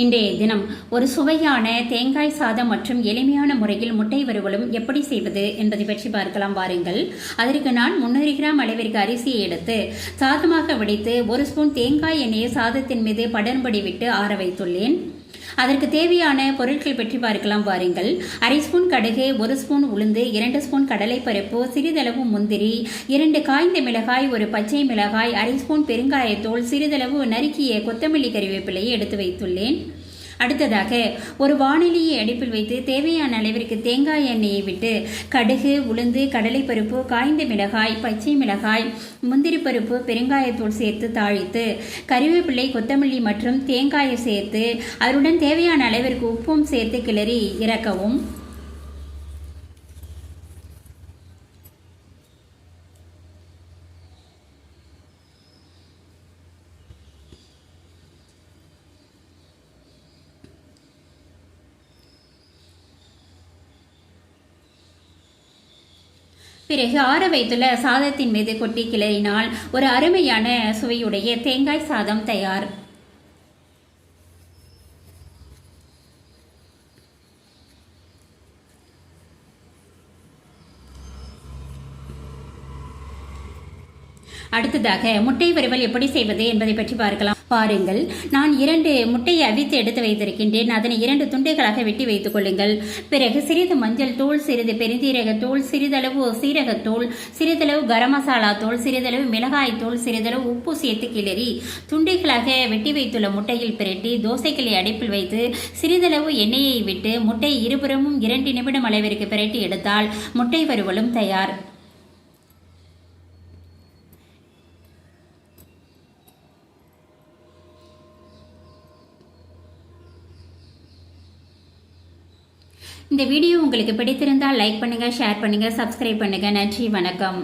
இன்றைய தினம் ஒரு சுவையான தேங்காய் சாதம் மற்றும் எளிமையான முறையில் முட்டை வறுவலும் எப்படி செய்வது என்பதை பற்றி பார்க்கலாம் வாருங்கள். அதற்கு நான் முன்னூறு கிராம் அளவிற்கு அரிசியை எடுத்து சாதமாக வடித்து ஒரு ஸ்பூன் தேங்காய் எண்ணெயை சாதத்தின் மீது படர்படி விட்டு ஆற வைத்துள்ளேன். அதற்கு தேவையான பொருட்கள் பற்றி பார்க்கலாம் பாருங்கள். அரை ஸ்பூன் கடுகு ஒரு ஸ்பூன் உளுந்து இரண்டு ஸ்பூன் கடலைப்பருப்பு சிறிதளவு முந்திரி இரண்டு காய்ந்த மிளகாய் ஒரு பச்சை மிளகாய் அரை ஸ்பூன் பெருங்காயத்தூள் சிறிதளவு நறுக்கிய கொத்தமல்லி கறிவேப்பிலையை எடுத்து வைத்துள்ளேன். அடுத்ததாக ஒரு வானிலையை அடுப்பில் வைத்து தேவையான அளவிற்கு தேங்காய் எண்ணெயை விட்டு கடுகு உளுந்து கடலைப்பருப்பு காய்ந்த மிளகாய் பச்சை மிளகாய் முந்திரி பருப்பு பெருங்காயத்தூள் சேர்த்து தாளித்து கருவேப்பிள்ளை கொத்தமல்லி மற்றும் தேங்காயை சேர்த்து அதனுடன் தேவையான அளவிற்கு உப்பும் சேர்த்து கிளறி இறக்கவும். பிறகு ஆற வைத்துள்ள சாதத்தின் மீது கொட்டி கிளறினால் ஒரு அருமையான சுவையுடைய தேங்காய் சாதம் தயார். அடுத்ததாக முட்டை வறுவல் எப்படி செய்வது என்பதை பற்றி பார்க்கலாம். பாருங்கள். நான் இரண்டு முட்டையை அவித்து எடுத்து வைத்திருக்கின்றேன். அதனை இரண்டு துண்டுகளாக வெட்டி வைத்துக் கொள்ளுங்கள். பிறகு சிறிது மஞ்சள் தூள் சிறிது பெருந்தீரக தூள் சிறிதளவு சீரகத்தூள் சிறிதளவு கரம் மசாலா தூள் சிறிதளவு மிளகாய் தூள் சிறிதளவு உப்பு சேர்த்து கிளறி துண்டுகளாக வெட்டி வைத்துள்ள முட்டையில் பிரட்டி தோசைகளை அடைப்பில் வைத்து சிறிதளவு எண்ணெயை விட்டு முட்டை இருபுறமும் இரண்டு நிமிடம் அளவிற்கு பிரட்டி எடுத்தால் முட்டை வறுவலும் தயார். இந்த வீடியோ உங்களுக்கு பிடித்திருந்தால் லைக் பண்ணுங்கள் ஷேர் பண்ணுங்கள் சப்ஸ்கிரைப் பண்ணுங்கள் நன்றி வணக்கம்.